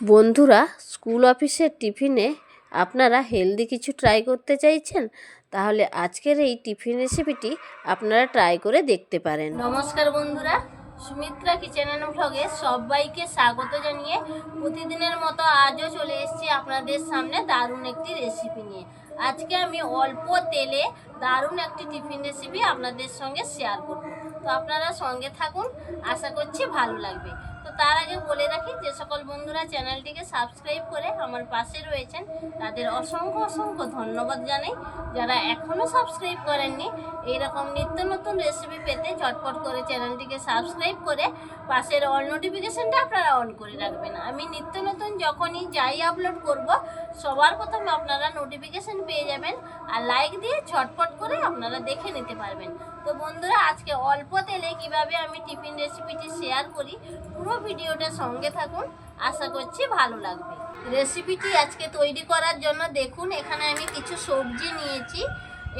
বন্ধুরা, স্কুল অফিসের টিফিনে আপনারা হেলদি কিছু ট্রাই করতে চাইছেন? তাহলে আজকের এই টিফিন রেসিপিটি আপনারা ট্রাই করে দেখতে পারেন। নমস্কার বন্ধুরা, সুমিত্রা কিচেন অ্যান্ড ভ্লগে সবাইকে স্বাগত জানিয়ে প্রতিদিনের মতো আজও চলে এসেছি আপনাদের সামনে দারুণ একটি রেসিপি নিয়ে। আজকে আমি অল্প তেলে দারুণ একটি টিফিন রেসিপি আপনাদের সঙ্গে শেয়ার করব। তো আপনারা সঙ্গে থাকুন, আশা করছি ভালো লাগবে। তো তার আগে বলে রাখি, যে সকল বন্ধুরা চ্যানেলটিকে সাবস্ক্রাইব করে আমার পাশে রয়েছেন, তাদের অসংখ্য অসংখ্য ধন্যবাদ জানাই। যারা এখনও সাবস্ক্রাইব করেননি, এইরকম নিত্য নতুন রেসিপি পেতে ঝটপট করে চ্যানেলটিকে সাবস্ক্রাইব করে পাশের অল নোটিফিকেশনটা আপনারা অন করে রাখবেন। আমি নিত্য নতুন যখনই যাই আপলোড করব, সবার প্রথমে আপনারা নোটিফিকেশন পেয়ে যাবেন, আর লাইক দিয়ে ঝটপট করে আপনারা দেখে নিতে পারবেন। তো বন্ধুরা, আজকে অল্প তেলে কীভাবে আমি টিফিন রেসিপিটি শেয়ার করি, পুরো ভিডিওটা সঙ্গে থাকুন। আশা করছি ভালো লাগবে। রেসিপিটি আজকে তৈরি করার জন্য দেখুন, এখানে আমি কিছু সবজি নিয়েছি।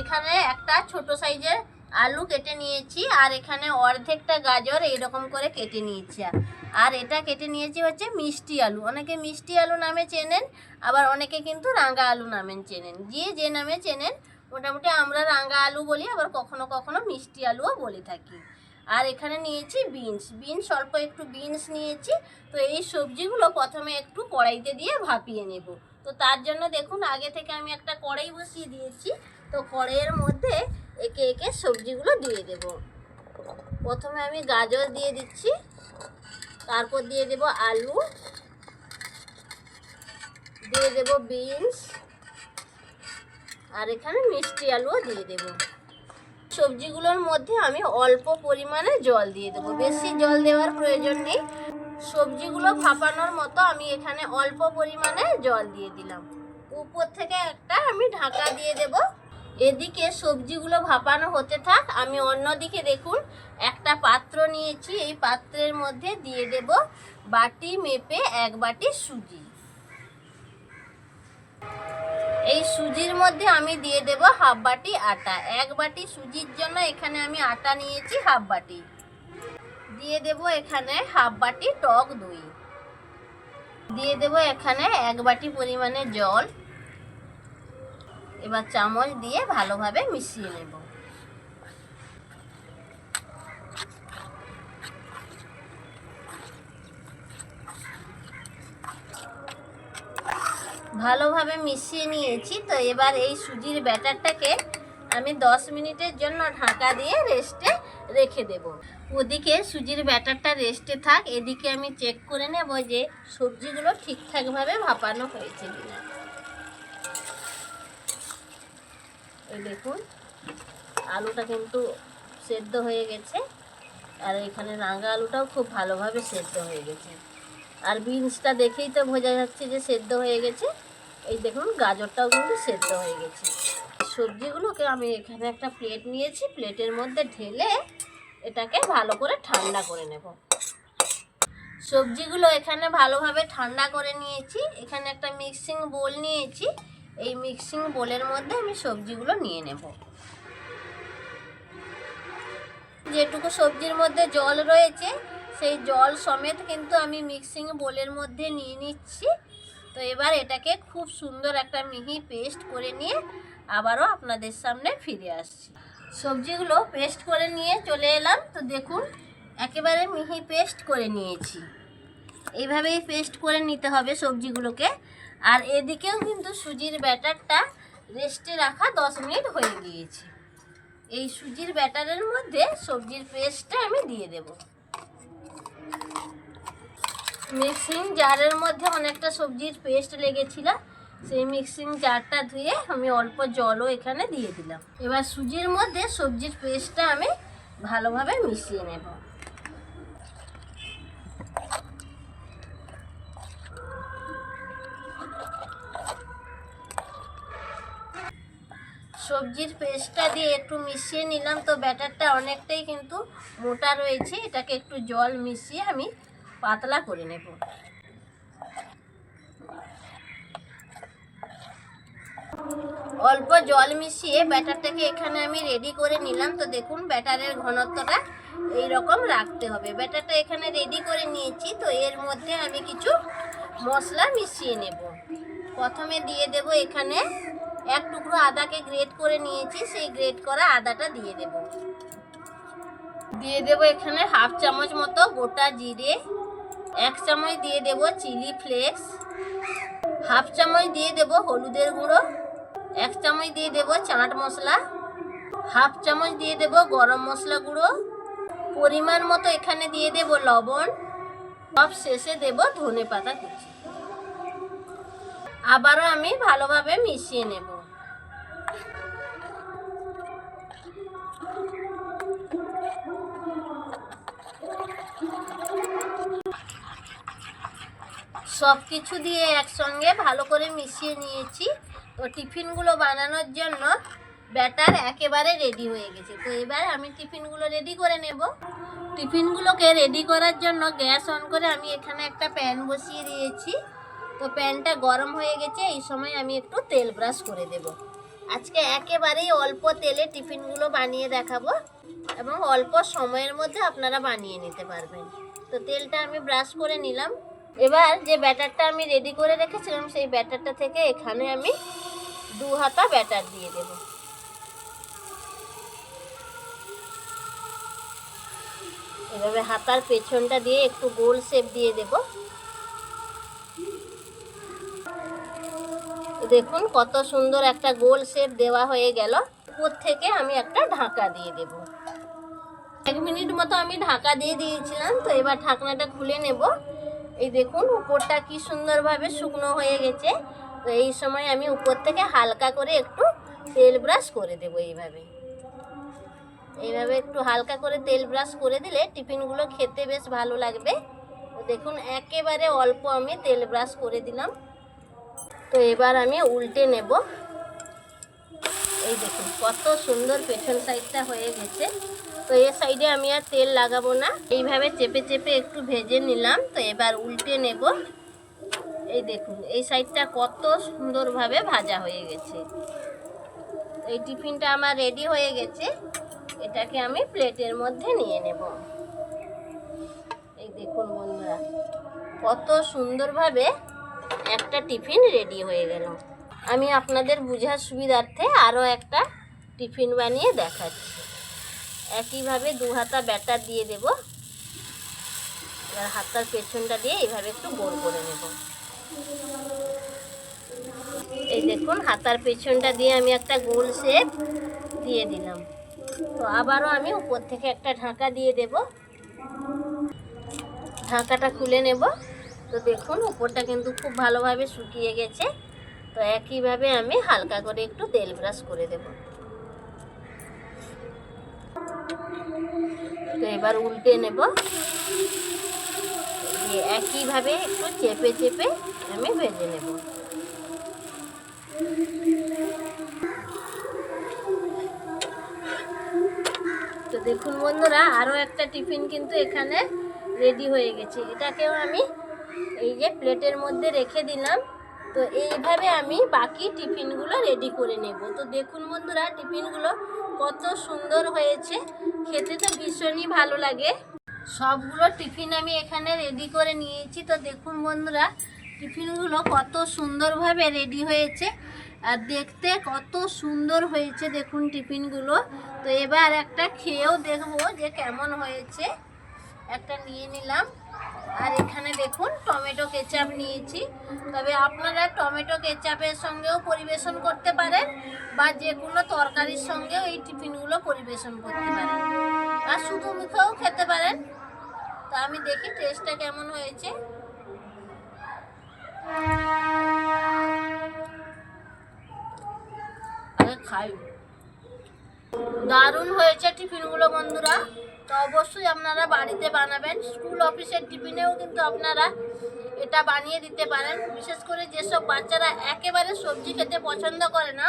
এখানে একটা ছোট সাইজের আলু কেটে নিয়েছি, আর এখানে অর্ধেকটা গাজর এইরকম করে কেটে নিয়েছি। আর এটা কেটে নিয়েছি হচ্ছে মিষ্টি আলু। অনেকে মিষ্টি আলু নামে চেনেন, আবার অনেকে কিন্তু রাঙা আলু নামে চেনেন। যে যে নামে চেনেন মোটামুটি আমরা রাঙা আলু বলি, আবার কখনো কখনো মিষ্টি আলুও বলে থাকি। আর এখানে নিয়েছি বিনস। বিনস, অল্প একটু বিনস নিয়েছি। তো এই সবজিগুলো প্রথমে একটু কড়াইতে দিয়ে ভাপিয়ে নেব। তো তার জন্য দেখুন, আগে থেকে আমি একটা কড়াই বসিয়ে দিয়েছি। তো কড়াইয়ের মধ্যে একে একে সবজিগুলো দিয়ে দেব। প্রথমে আমি গাজর দিয়ে দিচ্ছি। তারপর দিয়ে দেব আলু। দিয়ে দেব বিনস। আর এখানে মিষ্টি আলুও দিয়ে দেব। সবজিগুলোর মধ্যে আমি অল্প পরিমাণে জল দিয়ে দেবো। বেশি জল দেওয়ার প্রয়োজন নেই। সবজিগুলো ভাপানোর মতো আমি এখানে অল্প পরিমাণে জল দিয়ে দিলাম। উপর থেকে একটা আমি ঢাকা দিয়ে দেব। এদিকে সবজিগুলো ভাপানো হতে থাক। আমি অন্যদিকে দেখুন, একটা পাত্র নিয়েছি। এই পাত্রের মধ্যে দিয়ে দেব বাটি মেপে এক বাটি সুজি। এই সুজির মধ্যে আমি দিয়ে দেব হাফ বাটি আটা। এক বাটি সুজির জন্য এখানে আমি আটা নিয়েছি হাফ বাটি। দিয়ে দেব এখানে হাফ বাটি টক দই। দিয়ে দেব এখানে এক বাটি পরিমাণে জল। এবার চামচ দিয়ে ভালোভাবে মিশিয়ে নেব। ভালোভাবে মিশিয়ে নিয়েছি। তো এবার এই সুজির ব্যাটারটাকে আমি 10 মিনিটের জন্য ঢাকা দিয়ে রেস্টে রেখে দেব। ওদিকে সুজির ব্যাটারটা রেস্টে থাক, এদিকে আমি চেক করে নেব যে সবজিগুলো ঠিকঠাকভাবে ভাপানো হয়েছে কিনা। এই দেখুন, আলুটা কিন্তু সেদ্ধ হয়ে গেছে। আর এখানে রাঙা আলুটাও খুব ভালোভাবে সেদ্ধ হয়ে গেছে। আর বিনসটা দেখেই তো বোঝা যাচ্ছে যে সেদ্ধ হয়ে গেছে। এই দেখুন, গাজরটাও কিন্তু সেদ্ধ হয়ে গেছে। সবজিগুলোকে আমি এখানে একটা প্লেট নিয়েছি প্লেটের মধ্যে ঢেলে এটাকে ভালো করে ঠান্ডা করে নেব। সবজিগুলো এখানে ভালোভাবে ঠান্ডা করে নিয়েছি। এখানে একটা মিক্সিং বোল নিয়েছি। এই মিক্সিং বোলের মধ্যে আমি সবজিগুলো নিয়ে নেব। যেটুকু সবজির মধ্যে জল রয়েছে, সেই জল সমেত কিন্তু আমি মিক্সিং বোলের মধ্যে নিয়ে নিচ্ছি। তো এবার এটাকে খুব সুন্দর একটা মিহি পেস্ট করে নিয়ে আবারও আপনাদের সামনে ফিরে আসছি। সবজিগুলো পেস্ট করে নিয়ে চলে এলাম। তো দেখুন, একেবারে মিহি পেস্ট করে নিয়েছি। এইভাবেই পেস্ট করে নিতে হবে সবজিগুলোকে। আর এদিকেও কিন্তু সুজির ব্যাটারটা রেস্টে রাখা দশ মিনিট হয়ে গিয়েছে। এই সুজির ব্যাটারের মধ্যে সবজির পেস্টটা আমি দিয়ে দেব। মিক্সিং জারের মধ্যে অনেকটা সবজির পেস্ট লেগেছিল, সেই মিক্সিং জারটা ধুয়ে আমি অল্প জলও এখানে দিয়ে দিলাম। এবার সুজির মধ্যে সবজির পেস্টটা আমি ভালোভাবে মিশিয়ে নেব। সবজির পেস্টটা দিয়ে একটু মিশিয়ে নিলাম, তো ব্যাটারটা অনেকটাই কিন্তু মোটা রয়েছে, এটাকে একটু জল মিশিয়ে আমি পাতলা করে নেব। অল্প জল মিশিয়ে ব্যাটারটাকে এখানে আমি রেডি করে নিলাম। তো দেখুন, ব্যাটারের ঘনত্বটা এই রকম রাখতে হবে। ব্যাটারটা এখানে রেডি করে নিয়েছি, তো এর মধ্যে আমি কিছু মশলা মিশিয়ে নেব। প্রথমে দিয়ে দেব এখানে এক টুকরো আদাকে গ্রেট করে নিয়েছি, সেই গ্রেট করা আদাটা দিয়ে দেব। দিয়ে দেব এখানে হাফ চামচ মতো গোটা জিরে এক চামচ দিয়ে দেব চিলি ফ্লেক্স, হাফ চামচ দিয়ে দেব হলুদের গুঁড়ো, এক চামচ দিয়ে দেব চাট মশলা, হাফ চামচ দিয়ে দেব গরম মশলা গুঁড়ো, পরিমাণ মতো এখানে দিয়ে দেব লবণ, সব শেষে দেব ধনে পাতা কুচি। আবারও আমি ভালোভাবে মিশিয়ে নেব। সব কিছু দিয়ে একসঙ্গে ভালো করে মিশিয়ে নিয়েছি। তো টিফিনগুলো বানানোর জন্য ব্যাটার একেবারে রেডি হয়ে গেছে। তো এবার আমি টিফিনগুলো রেডি করে নেব। টিফিনগুলোকে রেডি করার জন্য গ্যাস অন করে আমি এখানে একটা প্যান বসিয়ে দিয়েছি। তো প্যানটা গরম হয়ে গেছে, এই সময় আমি একটু তেল ব্রাশ করে দেব। আজকে একেবারেই অল্প তেলে টিফিনগুলো বানিয়ে দেখাবো এবং অল্প সময়ের মধ্যে আপনারা বানিয়ে নিতে পারবেন। তো তেলটা আমি ব্রাশ করে নিলাম। এবার যে ব্যাটারটা আমি রেডি করে রেখেছিলাম, সেই ব্যাটারটা থেকে এখানে আমি দু হাতা ব্যাটার দিয়ে দেব। এভাবে হাতার পেছনটা দিয়ে একটু গোল শেপ দিয়ে দেব। দেখুন কত সুন্দর একটা গোল শেপ দেওয়া হয়ে গেল। উপর থেকে আমি একটা ঢাকা দিয়ে দেব। এক মিনিট মতো আমি ঢাকা দিয়ে দিয়েছিলাম, তো এবার ঢাকনাটা খুলে নেব। এই দেখুন, উপরটা কি সুন্দরভাবে শুকনো হয়ে গেছে। তো এই সময় আমি উপর থেকে হালকা করে একটু তেল ব্রাশ করে দেবো এইভাবে। এইভাবে একটু হালকা করে তেল ব্রাশ করে দিলে টিফিনগুলো খেতে বেশ ভালো লাগবে। দেখুন, একেবারে অল্প আমি তেল ব্রাশ করে দিলাম। তো এবার আমি উল্টে নেব। এই দেখুন, কত সুন্দর পেছন সাইডটা হয়ে গেছে। তো এ সাইডে আমি আর তেল লাগাবো না। এইভাবে চেপে চেপে একটু ভেজে নিলাম, তো এবার উল্টে নেব। এই দেখুন, এই সাইডটা কত সুন্দরভাবে ভাজা হয়ে গেছে। এই টিফিনটা আমার রেডি হয়ে গেছে। এটাকে আমি প্লেটের মধ্যে নিয়ে নেব। এই দেখুন বন্ধুরা, কত সুন্দরভাবে একটা টিফিন রেডি হয়ে গেল। আমি আপনাদের বোঝার সুবিধার্থে আরও একটা টিফিন বানিয়ে দেখাচ্ছি। একইভাবে দু হাতা ব্যাটার দিয়ে দেব। এবার হাতার পেছনটা দিয়ে এইভাবে একটু গোল করে নেব। এই দেখুন, হাতার পেছনটা দিয়ে আমি একটা গোল শেপ দিয়ে দিলাম। তো আবারও আমি উপর থেকে একটা ঢাকা দিয়ে দেব। ঢাকাটা খুলে নেব। তো দেখুন, উপরটা কিন্তু খুব ভালোভাবে শুকিয়ে গেছে। তো একইভাবে আমি হালকা করে একটু তেল ব্রাশ করে দেব। তো এবার উল্টে নেব। একইভাবে একটু চেপে চেপে আমি ভেজে নেব। তো দেখুন বন্ধুরা, আরও একটা টিফিন কিন্তু এখানে রেডি হয়ে গেছে। এটাকেও আমি এই যে প্লেটের মধ্যে রেখে দিলাম। তো এইভাবে আমি বাকি টিফিনগুলো রেডি করে নেব। তো দেখুন বন্ধুরা, টিফিনগুলো কত সুন্দর হয়েছে। খেতে তো ভীষণই ভালো লাগে। সবগুলো টিফিন আমি এখানে রেডি করে নিয়েছি। তো দেখুন বন্ধুরা, টিফিনগুলো কত সুন্দরভাবে রেডি হয়েছে। আর দেখতে কত সুন্দর হয়েছে দেখুন টিফিনগুলো। তো এবার একটা খেয়েও দেখব যে কেমন হয়েছে। একটা নিয়ে নিলাম। আর এখানে দেখুন টমেটো কেচাপ নিয়েছি। তবে আপনারা টমেটো কেচাপের সঙ্গেও পরিবেশন করতে পারেন বা যে কোনো তরকারির সঙ্গেও এই টিফিনগুলো পরিবেশন করতে পারেন। আর শুধু মুখেও খেতে পারেন। তো আমি দেখি টেস্টটা কেমন হয়েছে। খাই। দারুণ হয়েছে টিফিনগুলো বন্ধুরা। তো অবশ্যই আপনারা বাড়িতে বানাবেন। স্কুল অফিসের টিফিনেও কিন্তু আপনারা এটা বানিয়ে দিতে পারেন। বিশেষ করে যেসব বাচ্চারা একেবারে সবজি খেতে পছন্দ করে না,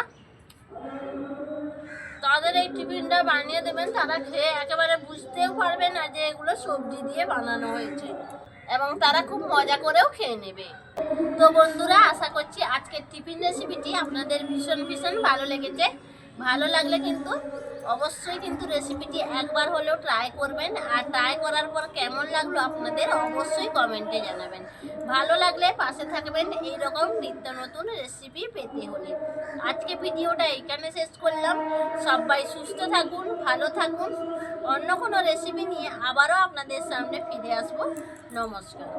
তাদের এই টিফিনটা বানিয়ে দেবেন। তারা খেয়ে একেবারে বুঝতেও পারবে না যে এগুলো সবজি দিয়ে বানানো হয়েছে এবং তারা খুব মজা করেও খেয়ে নেবে। তো বন্ধুরা, আশা করছি আজকের টিফিন রেসিপিটি আপনাদের ভীষণ ভীষণ ভালো লেগেছে। ভালো লাগলে কিন্তু অবশ্যই কিন্তু রেসিপিটি একবার হলেও ট্রাই করবেন। আর ট্রাই করার পর কেমন লাগল আপনাদের অবশ্যই কমেন্টে জানাবেন। ভালো লাগলে পাশে থাকবেন এই রকম নিত্য নতুন রেসিপি পেতে হলে। আজকে ভিডিওটা এইখানে শেষ করলাম। সবাই সুস্থ থাকুন, ভালো থাকুন। অন্য কোনো রেসিপি নিয়ে আবারও আপনাদের সামনে ফিরে আসব। নমস্কার।